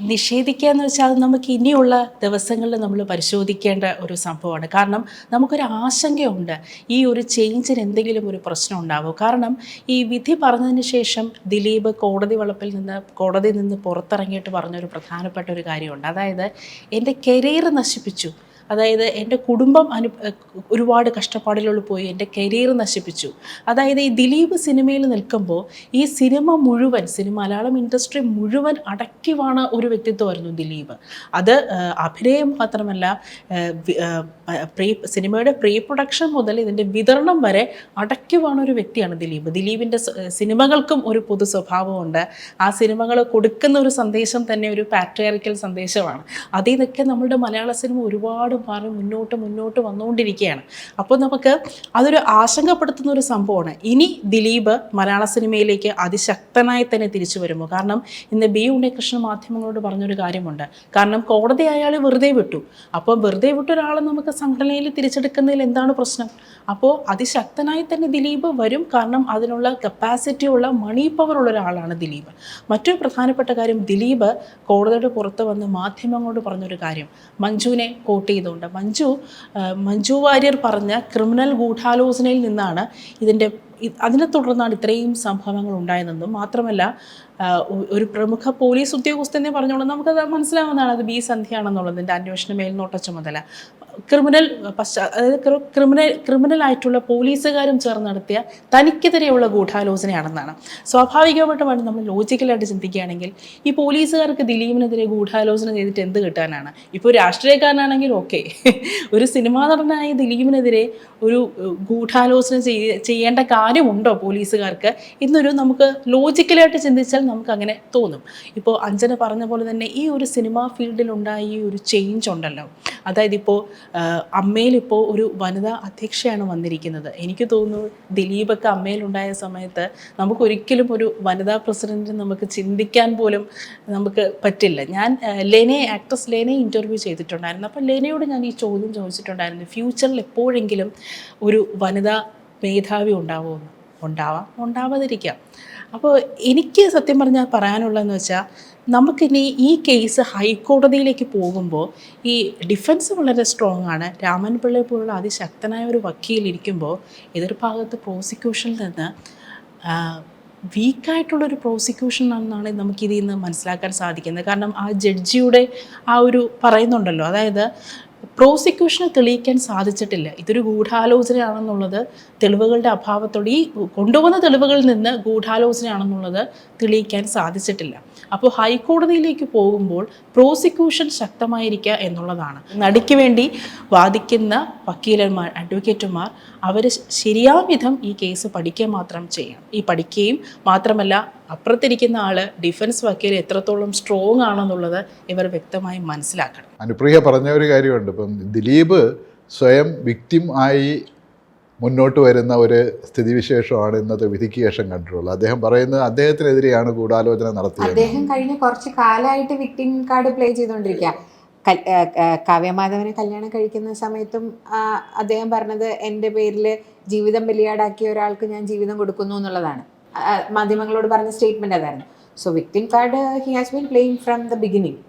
നിഷേധിക്കുക എന്ന് വെച്ചാൽ അത് നമുക്ക് ഇനിയുള്ള ദിവസങ്ങളിൽ നമ്മൾ പരിശോധിക്കേണ്ട ഒരു സംഭവമാണ്. കാരണം നമുക്കൊരു ആശങ്കയുണ്ട്. ഈ ഒരു ചേഞ്ചിന് എന്തെങ്കിലും ഒരു പ്രശ്നം ഉണ്ടാവും? കാരണം ഈ വിധി പറഞ്ഞതിന് ശേഷം ദിലീപ് കോടതി വളപ്പിൽ നിന്ന് കോടതിയിൽ നിന്ന് പുറത്തിറങ്ങിയിട്ട് പറഞ്ഞൊരു പ്രധാനപ്പെട്ട ഒരു കാര്യമുണ്ട്. അതായത് എന്റെ കരിയർ നശിപ്പിച്ചു. അതായത് എന്റെ കുടുംബം അനു ഒരുപാട് കഷ്ടപ്പാടിലുള്ള പോയി എന്റെ കരിയർ നശിപ്പിച്ചു. അതായത് ഈ ദിലീപ് സിനിമയിൽ നിൽക്കുമ്പോൾ ഈ സിനിമ മുഴുവൻ സിനിമ മലയാളം ഇൻഡസ്ട്രി മുഴുവൻ അടക്കിവാണ ഒരു വ്യക്തിത്വമായിരുന്നു ദിലീപ്. അത് അഭിനയം മാത്രമല്ല പ്രീ സിനിമയുടെ പ്രീ പ്രൊഡക്ഷൻ മുതൽ ഇതിന്റെ വിതരണം വരെ അടക്കിവാണ ഒരു വ്യക്തിയാണ് ദിലീപ്. ദിലീപിന്റെ സിനിമകൾക്കും ഒരു പൊതു സ്വഭാവമുണ്ട്. ആ സിനിമകൾ കൊടുക്കുന്ന ഒരു സന്ദേശം തന്നെ ഒരു പാട്രിയാറിക്കൽ സന്ദേശമാണ്. അതിൽ നിന്നൊക്കെ നമ്മുടെ മലയാള സിനിമ ഒരുപാട് മാറി മുന്നോട്ട് മുന്നോട്ട് വന്നുകൊണ്ടിരിക്കുകയാണ്. അപ്പോൾ നമുക്ക് അതൊരു ആശങ്കപ്പെടുത്തുന്ന ഒരു സംഭവമാണ്. ഇനി ദിലീപ് മലയാള സിനിമയിലേക്ക് അതിശക്തനായി തന്നെ തിരിച്ചു വരുമോ? കാരണം ഇന്ന് ബി ഉണ്ണികൃഷ്ണൻ മാധ്യമങ്ങളോട് പറഞ്ഞൊരു കാര്യമുണ്ട്. കാരണം കോടതി അയാൾ വെറുതെ വിട്ടു. അപ്പോൾ വെറുതെ വിട്ട ഒരാളെ നമുക്ക് സംഘടനയിൽ തിരിച്ചെടുക്കുന്നതിൽ എന്താണ് പ്രശ്നം? അപ്പോൾ അതിശക്തനായി തന്നെ ദിലീപ് വരും. കാരണം അതിനുള്ള കപ്പാസിറ്റി ഉള്ള മണി പവർ ഉള്ള ഒരാളാണ് ദിലീപ്. മറ്റൊരു പ്രധാനപ്പെട്ട കാര്യം ദിലീപ് കോടതിയുടെ പുറത്ത് വന്ന് മാധ്യമങ്ങളോട് പറഞ്ഞൊരു കാര്യം. മഞ്ജുവിനെ കോട്ട് ചെയ്തുകൊണ്ട് മഞ്ജു മഞ്ജു വാര്യർ പറഞ്ഞ ക്രിമിനൽ ഗൂഢാലോചനയിൽ നിന്നാണ് ഇതിന്റെ അതിനെ തുടർന്നാണ് ഇത്രയും സംഭവങ്ങൾ ഉണ്ടായതെന്നും മാത്രമല്ല ഒരു പ്രമുഖ പോലീസ് ഉദ്യോഗസ്ഥനെ പറഞ്ഞുകൊണ്ട് നമുക്കത് മനസ്സിലാവുന്നതാണ് അത് ബി സന്ധ്യയാണെന്നുള്ളതിന്റെ അന്വേഷണ മേൽനോട്ട ചുമതല. ക്രിമിനൽ പശ്ചാ അതായത് ക്രിമിനൽ ക്രിമിനൽ ആയിട്ടുള്ള പോലീസുകാരും ചേർന്ന് നടത്തിയ തനിക്കെതിരെയുള്ള ഗൂഢാലോചനയാണെന്നാണ്. സ്വാഭാവികമായിട്ടുമാണ് നമ്മൾ ലോജിക്കലായിട്ട് ചിന്തിക്കുകയാണെങ്കിൽ ഈ പോലീസുകാർക്ക് ദിലീപിനെതിരെ ഗൂഢാലോചന ചെയ്തിട്ട് എന്ത് കിട്ടാനാണ്? ഇപ്പോൾ രാഷ്ട്രീയക്കാരനാണെങ്കിൽ ഓക്കെ. ഒരു സിനിമാ നടനായ ദിലീപിനെതിരെ ഒരു ഗൂഢാലോചന ചെയ്യേണ്ട ചെയ്യേണ്ട കാര്യമുണ്ടോ പോലീസുകാർക്ക്? എന്നൊരു നമുക്ക് ലോജിക്കലായിട്ട് ചിന്തിച്ചാൽ നമുക്ക് അങ്ങനെ തോന്നും. ഇപ്പോൾ അഞ്ജന പറഞ്ഞ പോലെ തന്നെ ഈ ഒരു സിനിമാ ഫീൽഡിലുണ്ടായ ഈ ഒരു ചേഞ്ച് ഉണ്ടല്ലോ. അതായത് ഇപ്പോൾ അമ്മയിലിപ്പോൾ ഒരു വനിതാ അധ്യക്ഷയാണ് വന്നിരിക്കുന്നത്. എനിക്ക് തോന്നുന്നു ദിലീപൊക്കെ അമ്മയിലുണ്ടായ സമയത്ത് നമുക്ക് ഒരിക്കലും ഒരു വനിതാ പ്രസിഡന്റ് നമുക്ക് ചിന്തിക്കാൻ പോലും നമുക്ക് പറ്റില്ല. ഞാൻ ലെനെ ആക്ട്രസ് ലെനെ ഇന്റർവ്യൂ ചെയ്തിട്ടുണ്ടായിരുന്നു. അപ്പോൾ ലെനയോട് ഞാൻ ഈ ചോദ്യം ചോദിച്ചിട്ടുണ്ടായിരുന്നു. ഫ്യൂച്ചറിൽ എപ്പോഴെങ്കിലും ഒരു വനിതാ മേധാവി ഉണ്ടാവുമെന്ന് ഉണ്ടാവാം. ഉണ്ടാവാതിരിക്കാം. അപ്പോൾ എനിക്ക് സത്യം പറഞ്ഞാൽ പറയാനുള്ളതെന്ന് വെച്ചാൽ നമുക്കിനി ഈ കേസ് ഹൈക്കോടതിയിലേക്ക് പോകുമ്പോൾ ഈ ഡിഫൻസ് വളരെ സ്ട്രോങ് ആണ്. രാമൻ പിള്ളയെ പോലുള്ള അതിശക്തനായ ഒരു വക്കീൽ ഇരിക്കുമ്പോൾ എതിർഭാഗത്ത് പ്രോസിക്യൂഷനിൽ നിന്ന് വീക്കായിട്ടുള്ളൊരു പ്രോസിക്യൂഷൻ എന്നാണ് നമുക്കിതിൽ നിന്ന് മനസ്സിലാക്കാൻ സാധിക്കുന്നത്. കാരണം ആ ജഡ്ജിയുടെ ആ ഒരു പറയുന്നുണ്ടല്ലോ. അതായത് പ്രോസിക്യൂഷന് തെളിയിക്കാൻ സാധിച്ചിട്ടില്ല. ഇതൊരു ഗൂഢാലോചനയാണെന്നുള്ളത് തെളിവുകളുടെ അഭാവത്തോടെ ഈ കൊണ്ടുവന്ന തെളിവുകളിൽ നിന്ന് ഗൂഢാലോചനയാണെന്നുള്ളത് തെളിയിക്കാൻ സാധിച്ചിട്ടില്ല. അപ്പോൾ ഹൈക്കോടതിയിലേക്ക് പോകുമ്പോൾ പ്രോസിക്യൂഷൻ ശക്തമായിരിക്കുക എന്നുള്ളതാണ്. നടിക്ക് വേണ്ടി വാദിക്കുന്ന വക്കീലന്മാർ അഡ്വക്കേറ്റുമാർ അവർ ശരിയാം വിധം ഈ കേസ് പഠിക്കുക മാത്രം ചെയ്യണം. ഈ പഠിക്കുകയും മാത്രമല്ല അപ്പുറത്തിരിക്കുന്ന ആൾ ഡിഫൻസ് വക്കീൽ എത്രത്തോളം സ്ട്രോങ് ആണെന്നുള്ളത് ഇവർ വ്യക്തമായി മനസ്സിലാക്കണം. അനുപ്രിയ പറഞ്ഞ ഒരു കാര്യമുണ്ട്. ഇപ്പം ദിലീപ് സ്വയം വിക്ടിം ആയി മുന്നോട്ട് വരുന്ന ഒരു സ്ഥിതിവിശേഷമാണ് ഇന്നത്തെ വിധിക്ക് ശേഷം കണ്ടിട്ടുള്ളത്. അദ്ദേഹം പറയുന്നത് അദ്ദേഹത്തിനെതിരെയാണ് ഗൂഢാലോചന നടത്തിയത്. അദ്ദേഹം കഴിഞ്ഞ കുറച്ച് കാലമായിട്ട് വിക്ടിം കാർഡ് പ്ലേ ചെയ്തുകൊണ്ടിരിക്കുക കാവ്യമാധവനെ കല്യാണം കഴിക്കുന്ന സമയത്തും അദ്ദേഹം പറഞ്ഞത് എന്റെ പേരിൽ ജീവിതം ബലിയാടാക്കിയ ഒരാൾക്ക് ഞാൻ ജീവിതം കൊടുക്കുന്നു എന്നുള്ളതാണ്. മാധ്യമങ്ങളോട് പറഞ്ഞ സ്റ്റേറ്റ്മെന്റ് അതായിരുന്നു. So victim card he has been playing from the beginning